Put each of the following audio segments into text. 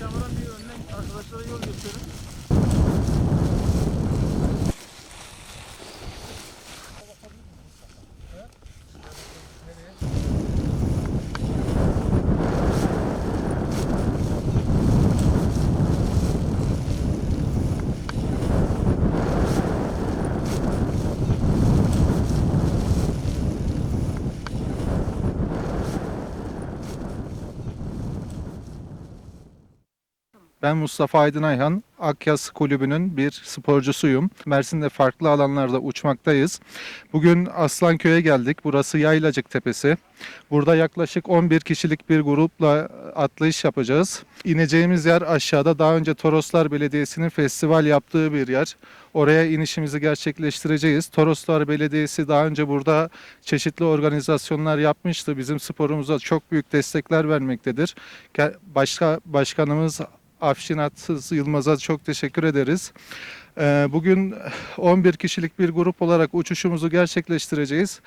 kamera bir önden arkadaşlara yol gösterin. Ben Mustafa Aydın Ayhan, Akyas Kulübü'nün bir sporcusuyum. Mersin'de farklı alanlarda uçmaktayız. Bugün Aslanköy'e geldik. Burası Yaylacık Tepesi. Burada yaklaşık 11 kişilik bir grupla atlayış yapacağız. İneceğimiz yer aşağıda daha önce Toroslar Belediyesi'nin festival yaptığı bir yer. Oraya inişimizi gerçekleştireceğiz. Toroslar Belediyesi daha önce burada çeşitli organizasyonlar yapmıştı. Bizim sporumuza çok büyük destekler vermektedir. Başka başkanımız Afşin Atsız Yılmaz'a çok teşekkür ederiz. Ee, Bugün 11 kişilik bir grup olarak uçuşumuzu gerçekleştireceğiz.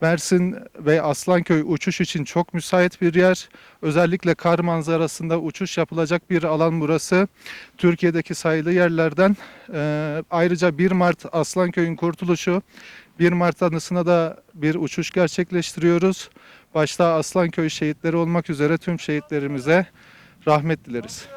Mersin ve Aslanköy uçuş için çok müsait bir yer. Özellikle kar manzarasında uçuş yapılacak bir alan burası. Türkiye'deki sayılı yerlerden. Ee, Ayrıca 1 Mart Aslanköy'ün kurtuluşu. 1 Mart anısına da bir uçuş gerçekleştiriyoruz. Başta Aslanköy şehitleri olmak üzere tüm şehitlerimize rahmet dileriz.